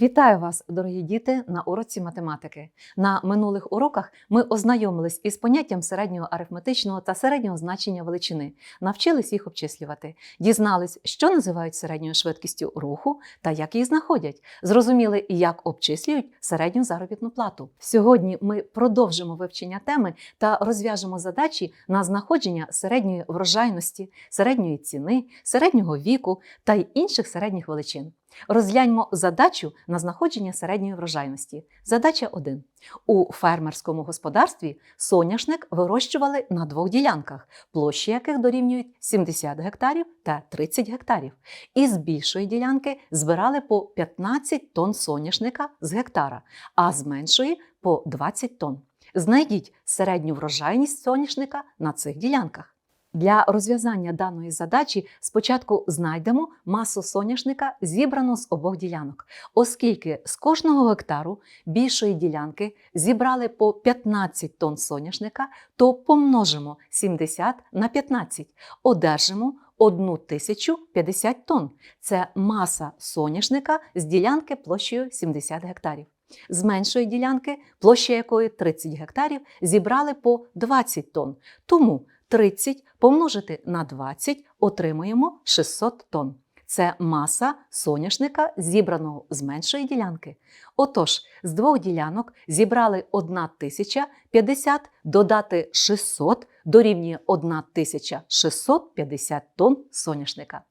Вітаю вас, дорогі діти, на уроці математики. На минулих уроках ми ознайомились із поняттям середнього арифметичного та середнього значення величини, навчились їх обчислювати, дізнались, що називають середньою швидкістю руху та як її знаходять, зрозуміли, як обчислюють середню заробітну плату. Сьогодні ми продовжимо вивчення теми та розв'яжемо задачі на знаходження середньої врожайності, середньої ціни, середнього віку та й інших середніх величин. Розгляньмо задачу на знаходження середньої врожайності. Задача 1. У фермерському господарстві соняшник вирощували на двох ділянках, площі яких дорівнюють 70 гектарів та 30 гектарів. Із більшої ділянки збирали по 15 тонн соняшника з гектара, а з меншої по 20 тонн. Знайдіть середню врожайність соняшника на цих ділянках. Для розв'язання даної задачі спочатку знайдемо масу соняшника, зібрану з обох ділянок, оскільки з кожного гектару більшої ділянки зібрали по 15 тонн соняшника, то помножимо 70 на 15, одержимо 1050 тонн. Це маса соняшника з ділянки площею 70 гектарів. З меншої ділянки, площа якої 30 гектарів, зібрали по 20 тонн. Тому 30 помножити на 20 отримуємо 600 тонн. Це маса соняшника, зібраного з меншої ділянки. Отож, з двох ділянок зібрали 1050, додати 600 дорівнює 1650 тонн соняшника.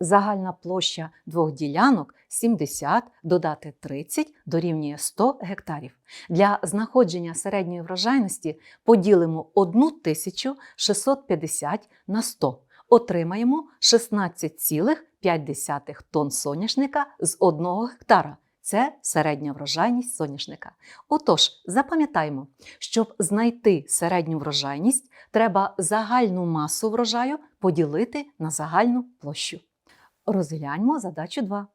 Загальна площа двох ділянок 70 додати 30 дорівнює 100 гектарів. Для знаходження середньої врожайності поділимо 1650 на 100. Отримаємо 16,5 тонн соняшника з 1 гектара. Це середня врожайність соняшника. Отож, запам'ятаймо, щоб знайти середню врожайність, треба загальну масу врожаю поділити на загальну площу. Розгляньмо задачу 2.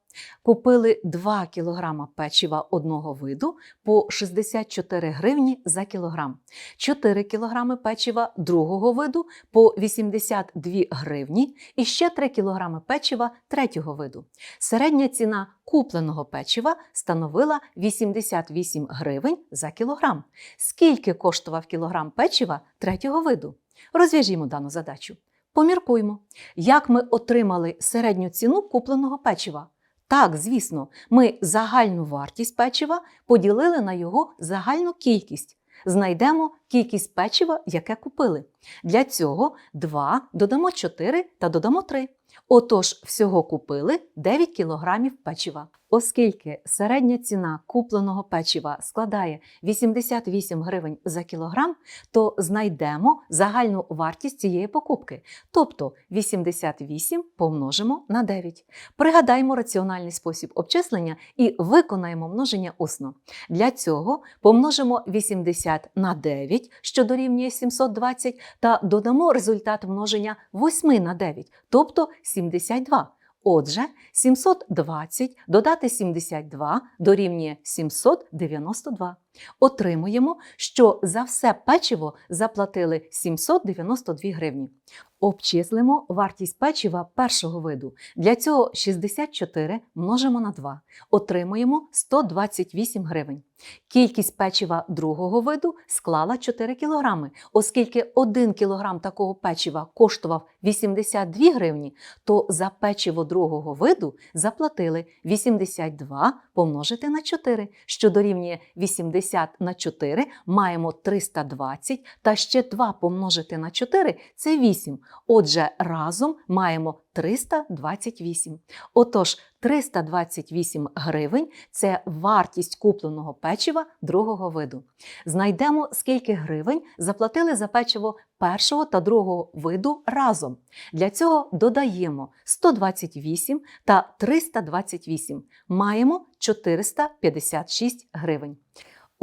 Купили 2 кг печива одного виду по 64 гривні за кілограм, 4 кг печива другого виду по 82 гривні і ще 3 кг печива третього виду. Середня ціна купленого печива становила 88 гривень за кілограм. Скільки коштував кілограм печива третього виду? Розв'яжімо дану задачу. Поміркуймо, як ми отримали середню ціну купленого печива. Так, звісно, ми загальну вартість печива поділили на його загальну кількість. Знайдемо кількість печива, яке купили. Для цього 2 додамо 4 та додамо 3. Отож, всього купили 9 кг печива. Оскільки середня ціна купленого печива складає 88 гривень за кілограм, то знайдемо загальну вартість цієї покупки. Тобто 88 помножимо на 9. Пригадаємо раціональний спосіб обчислення і виконаємо множення усно. Для цього помножимо 80 на 9, що дорівнює 720, та додамо результат множення 8 на 9, тобто 72. Отже, 720 додати 72 дорівнює 792. Отримуємо, що за все печиво заплатили 792 гривні. Обчислимо вартість печива першого виду. Для цього 64 множимо на 2. Отримуємо 128 гривень. Кількість печива другого виду склала 4 кг. Оскільки 1 кг такого печива коштував 82 гривні, то за печиво другого виду заплатили 82 помножити на 4, що дорівнює 80 на 4, маємо 320, та ще 2 помножити на 4 це 8. Отже, разом маємо 328. Отож, 328 гривень це вартість купленого печива другого виду. Знайдемо, скільки гривень заплатили за печиво першого та другого виду разом. Для цього додаємо 128 та 328. Маємо 456 гривень.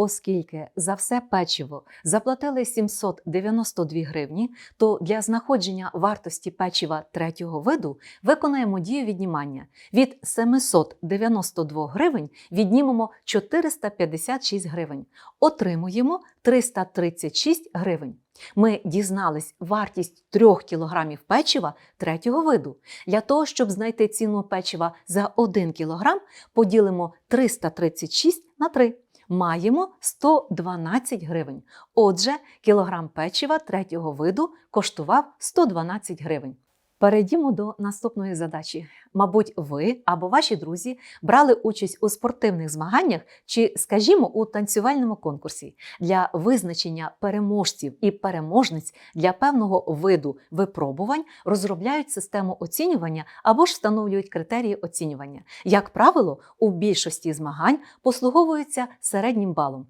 Оскільки за все печиво заплатили 792 гривні, то для знаходження вартості печива третього виду виконаємо дію віднімання. Від 792 гривень віднімемо 456 гривень. Отримуємо 336 гривень. Ми дізнались вартість 3 кг печива третього виду. Для того, щоб знайти ціну печива за 1 кг, поділимо 336 на 3. Маємо 112 гривень. Отже, кілограм печива третього виду коштував 112 гривень. Перейдімо до наступної задачі. Мабуть, ви або ваші друзі брали участь у спортивних змаганнях чи, скажімо, у танцювальному конкурсі для визначення переможців і переможниць для певного виду випробувань розробляють систему оцінювання або ж встановлюють критерії оцінювання. Як правило, у більшості змагань послуговуються середнім балом.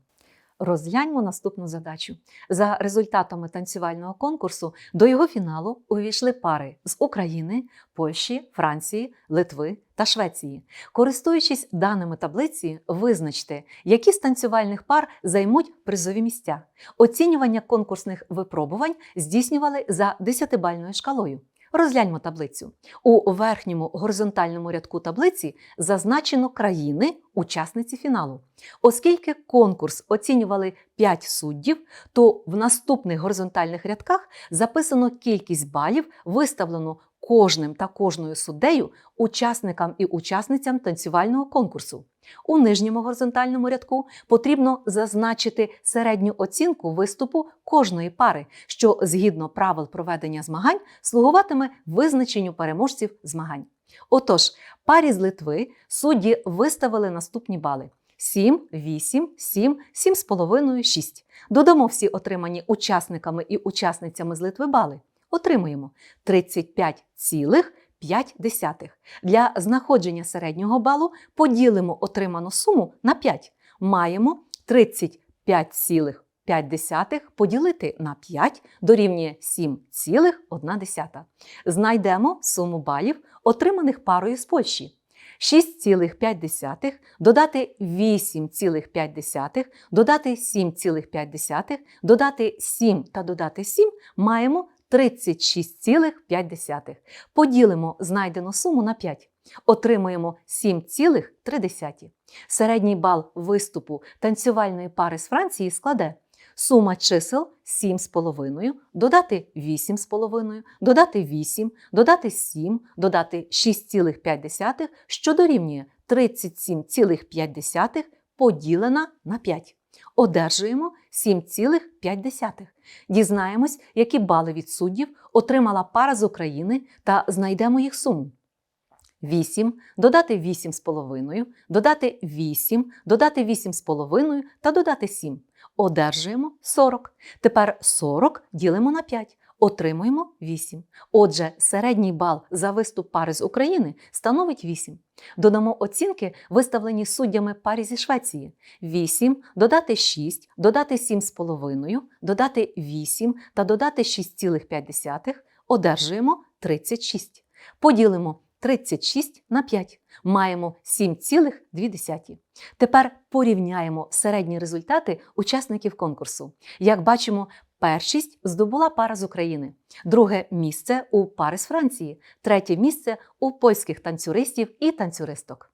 Розгляньмо наступну задачу. За результатами танцювального конкурсу до його фіналу увійшли пари з України, Польщі, Франції, Литви та Швеції. Користуючись даними таблиці, визначте, які з танцювальних пар займуть призові місця. Оцінювання конкурсних випробувань здійснювали за 10-бальною шкалою. Розгляньмо таблицю. У верхньому горизонтальному рядку таблиці зазначено країни, учасниці фіналу. Оскільки конкурс оцінювали 5 суддів, то в наступних горизонтальних рядках записано кількість балів, виставлену кожним та кожною суддею учасникам і учасницям танцювального конкурсу. У нижньому горизонтальному рядку потрібно зазначити середню оцінку виступу кожної пари, що згідно правил проведення змагань слугуватиме визначенню переможців змагань. Отож, парі з Литви судді виставили наступні бали: 7, 8, 7, 7,5, 6. Додамо всі отримані учасниками і учасницями з Литви бали. Отримуємо 35,5. Для знаходження середнього балу поділимо отриману суму на 5. Маємо 35,5 поділити на 5 дорівнює 7,1. Знайдемо суму балів, отриманих парою з Польщі. 6,5 додати 8,5, додати 7,5, додати 7 та додати 7 маємо 36,5. Поділимо знайдену суму на 5. Отримуємо 7,3. Середній бал виступу танцювальної пари з Франції складе сума чисел 7,5, додати 8,5, додати 8, додати 7, додати 6,5, що дорівнює 37,5 поділена на 5. Одержуємо 7,5. Дізнаємось, які бали від суддів отримала пара з України та знайдемо їх суму. 8, додати 8,5, додати 8, додати 8,5 та додати 7. Одержуємо 40. Тепер 40 ділимо на 5. Отримуємо 8. Отже, середній бал за виступ пари з України становить 8. Додамо оцінки, виставлені суддями парі зі Швеції. 8, додати 6, додати 7,5, додати 8 та додати 6,5. Одержуємо 36. Поділимо 36 на 5. Маємо 7,2. Тепер порівняємо середні результати учасників конкурсу. Як бачимо, першість здобула пара з України, друге місце у пари з Франції, третє місце у польських танцюристів і танцюристок.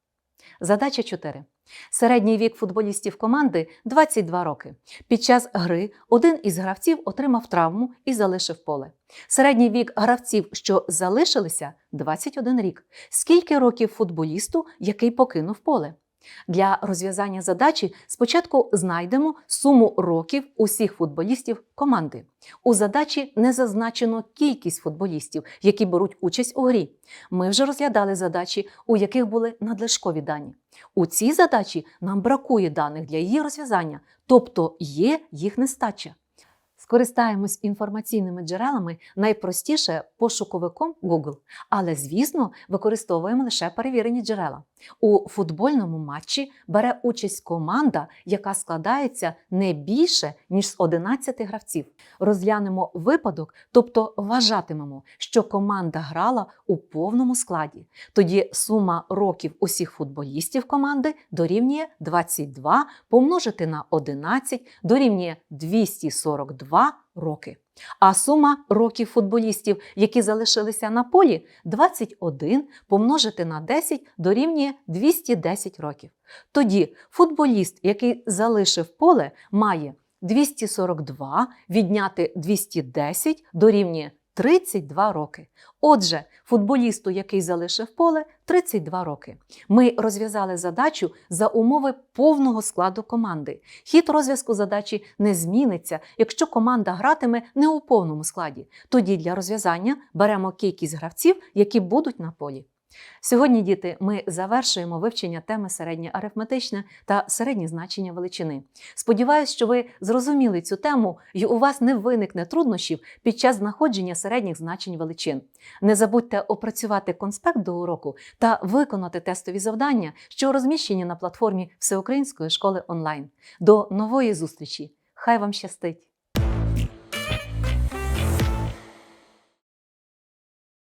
Задача 4. Середній вік футболістів команди 22 роки. Під час гри один із гравців отримав травму і залишив поле. Середній вік гравців, що залишилися 21 рік. Скільки років футболісту, який покинув поле? Для розв'язання задачі спочатку знайдемо суму років усіх футболістів команди. У задачі не зазначено кількість футболістів, які беруть участь у грі. Ми вже розглядали задачі, у яких були надлишкові дані. У цій задачі нам бракує даних для її розв'язання, тобто є їх нестача. Скористаємось інформаційними джерелами найпростіше пошуковиком Google, але, звісно, використовуємо лише перевірені джерела. У футбольному матчі бере участь команда, яка складається не більше ніж з 11 гравців. Розглянемо випадок, тобто вважатимемо, що команда грала у повному складі. Тоді сума років усіх футболістів команди дорівнює 22 помножити на 11 дорівнює 242 роки. А сума років футболістів, які залишилися на полі, 21 помножити на 10 дорівнює 210 років. Тоді футболіст, який залишив поле, має 242 відняти 210 дорівнює 32 роки. Отже, футболісту, який залишив поле, 32 роки. Ми розв'язали задачу за умови повного складу команди. Хід розв'язку задачі не зміниться, якщо команда гратиме не у повному складі. Тоді для розв'язання беремо кількість гравців, які будуть на полі. Сьогодні, діти, ми завершуємо вивчення теми середнє арифметичне та середні значення величини. Сподіваюсь, що ви зрозуміли цю тему і у вас не виникне труднощів під час знаходження середніх значень величин. Не забудьте опрацювати конспект до уроку та виконати тестові завдання, що розміщені на платформі Всеукраїнської школи онлайн. До нової зустрічі! Хай вам щастить!